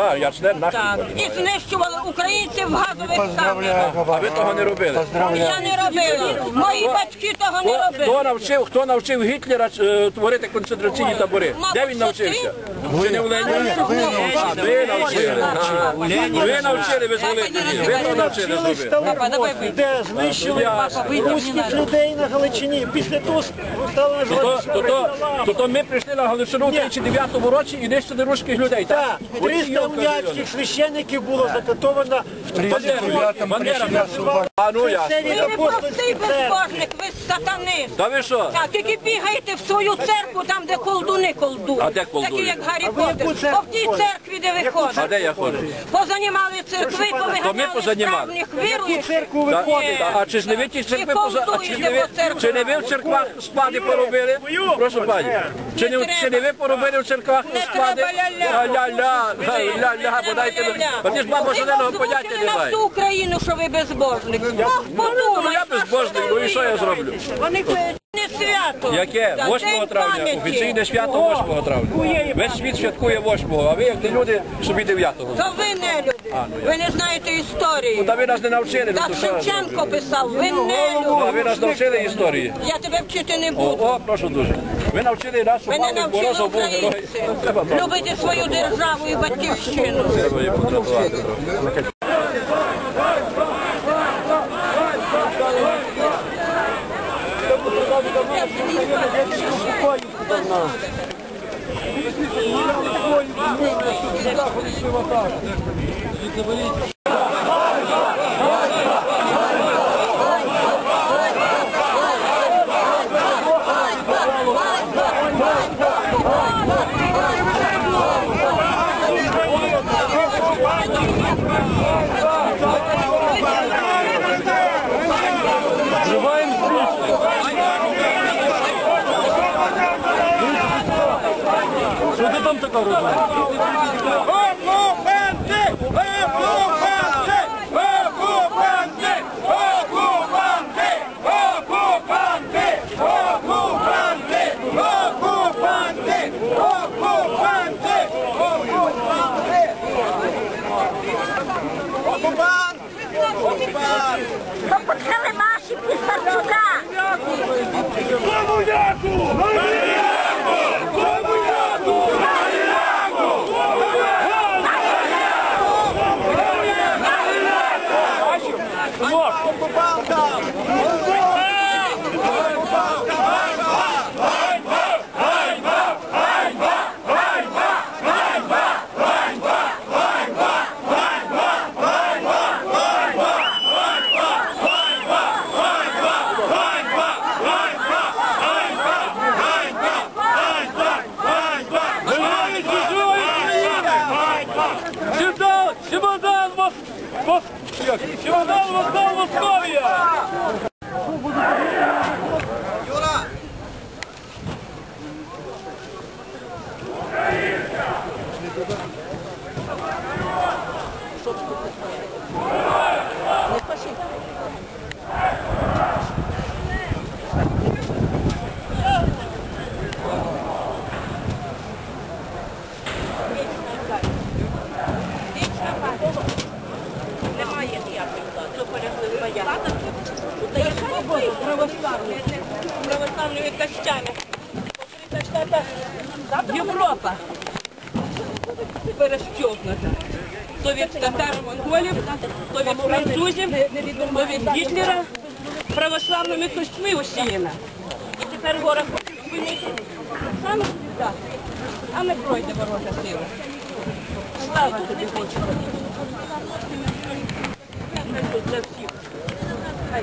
А, я член нашої. І знищували українців в газових Поздравляю. А ви того не робили? Я не робила. Мої батьки того не Хто, хто робили. навчив, хто навчив Гітлера е, творити концентраційні табори? Де він навчився? Чи не в Леніні? А, ви навчили. Ага. Ви навчили, ви зробили. Ви то навчили зробити. Папа, давай вийди. Де знищили русських людей на Галичині. Після того стали То, то, то, то, то ми прийшли на Галичину в 39 році і нищили русських людей, так? Так, От 300 йолка уніатських священників було закатовано в Бандера, Бандера називав. А ну я. Ви не простий безбожник, ви сатанист. Та ви що? Так, тільки бігаєте в свою церкву, там, де колдуни колдують. А де колдуни? Такі, як Гаррі Поттер. церкву О, в тій церкві, де ви А де я ходжу? Позанімали церкви, повиганяли справних віруючих. церкву ви ходите? А чи ж не ви ті церкви І поза... А чи не ви, чи не ви в церквах спади поробили? Прошу пані. Чи не, чи не ви поробили в церквах Не спади? треба ля-ля. Ля-ля, ля-ля, подайте ви. Ти ж баба зеленого поняття не на всю Україну, що ви безбожник. Ох, Ну подумай. я безбожник, ну і що я зроблю? Вони не свято. Яке? Та 8 день травня, пам'яті. офіційне свято 8 травня. Весь світ святкує 8, а ви як не люди собі 9-го. То ви не люди. Ви не знаєте історії. Та ви нас не навчили, ну Так що я Шевченко писав, ви не Ну, А люди. ви нас навчили історії. Я тебе вчити не О, буду. о, прошу дуже. Ви навчили нашу Мене маму навчили борозу був герой. любити свою державу і батьківщину. Треба її потребувати. трохи. करू Чорнал Вокзал Московія! Юра! Українка! Кащами. Європа. Перещовнута. То від татар монголів, то від французів, то від Гітлера православними костьми усіяна. І тепер ворог хоче. Саме так. А не пройде ворожа сила. Слава тобі, Господи. Для всіх. Хай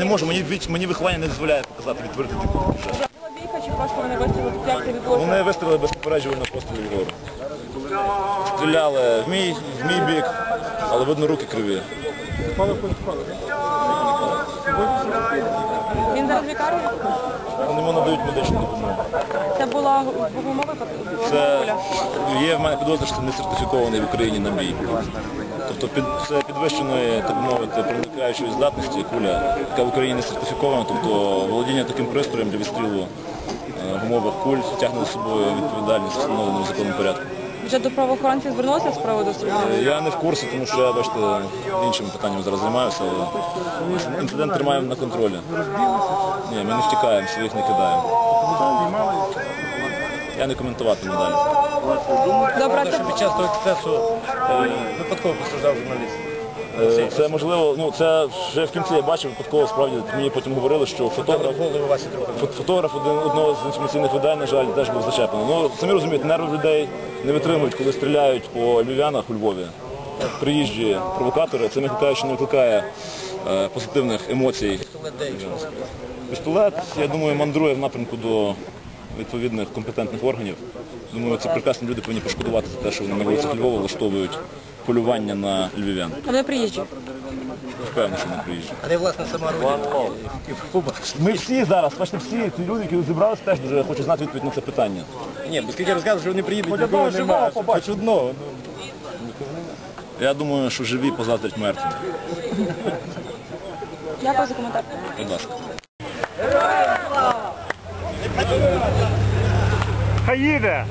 Не можу, мені, мені виховання не дозволяє показати, відтворити таку просто вони вистріли? Як це відбулося? Вони без попереджувального пострілу вгору. Стріляли в мій, в мій бік, але видно руки криві. Він зараз в лікарні? Вони йому надають медичну допомогу. Це була гумова випадку? Це є в мене підозра, що не сертифікований в Україні набій. Тобто під, це підвищеної, так мовити, проникаючої здатності куля, яка в Україні не сертифікована, тобто володіння таким пристроєм для відстрілу е, гумових куль тягне за собою відповідальність встановлену в законному порядку. Вже до правоохоронців звернулися з приводу стрільби? Е, Я не в курсі, тому що я, бачите, іншими питаннями зараз займаюся, але інцидент тримаємо на контролі. Ні, ми не втікаємо, своїх не кидаємо. Я не коментуватиму далі. Добре, це Під час того ексцесу е, випадково постраждав журналіст. Е, Це можливо, ну це вже в кінці я бачив випадково справді. Мені потім говорили, що фотограф, фо- фотограф один, одного з інформаційних видань, на жаль, теж був зачеплений. Ну, самі розумієте, нерви людей не витримують, коли стріляють по львів'янах у Львові. Приїжджі провокатори, це не викликає, що не викликає е, позитивних емоцій. Пістолет, я думаю, мандрує в напрямку до відповідних компетентних органів. Думаю, ці прекрасні люди повинні пошкодувати за те, що вони на вулицях Львова влаштовують полювання на львів'ян. А вони приїжджі. Впевнений, що не приїжджі. А де, власне, сама родина? Ми всі зараз, бачите, всі ці люди, які зібралися, теж дуже хочуть знати відповідь на це питання. Ні, оскільки розказують, що вони приїдуть, нікого немає. Хоч одного. Я думаю, що живі позадрять мертві. Дякую за коментар. Будь ласка. Хай їде!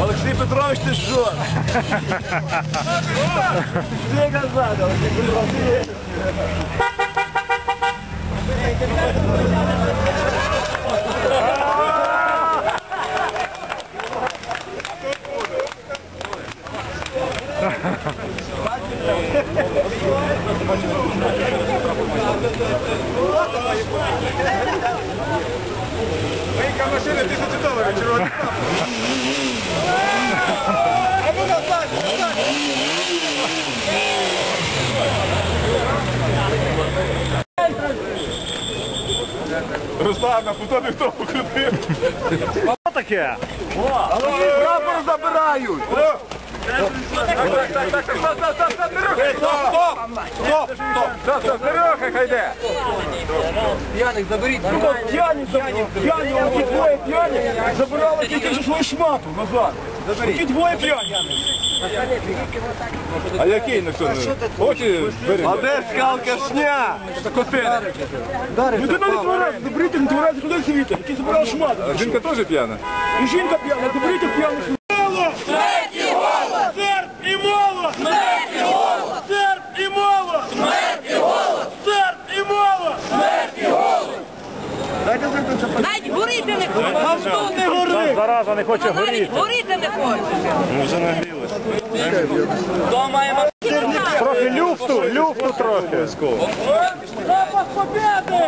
Олексій Петрович, ти що? Руслан, а куди ти хто покрутив? Що таке? Прапор забирають! Стоп! Стоп! Стоп! Стоп! Серега, хай йде! П'яних заберіть. П'яні, п'яні, оті двоє п'яні забирали тільки ж свою шмату назад. Оті двоє п'яні. А який на цьому? А де скалкашня? Котина. Людина не твереза, заберіть, не твереза, куди світи, який забирав шмату. А жінка теж п'яна? І жінка п'яна, заберіть п'яну шмату. Смерть і голод! Серп і молот! Смерть і голод! Серп і молот! Смерть і голод! Серп і молот! Навіть горіти не хоче. Зараза не хоче Навіть горіти не хоче. Вже Трохи люфту, люфту трохи. Запах победы!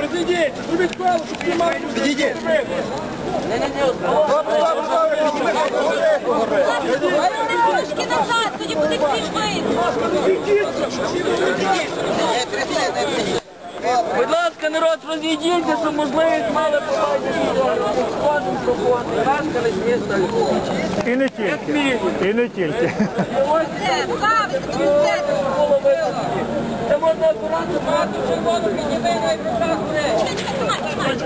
Разойдите! Зробіть коло, щоб знімали. Підійдіть! Але вони трошки назад, тоді буде всі видно. Будь ласка, народ, розійдіться, щоб можливість мали побачити кожен роботи. І не тільки. І не тільки. Е, це е, можна обирати багато червону піднімей в руках вже. Чекай, чекай,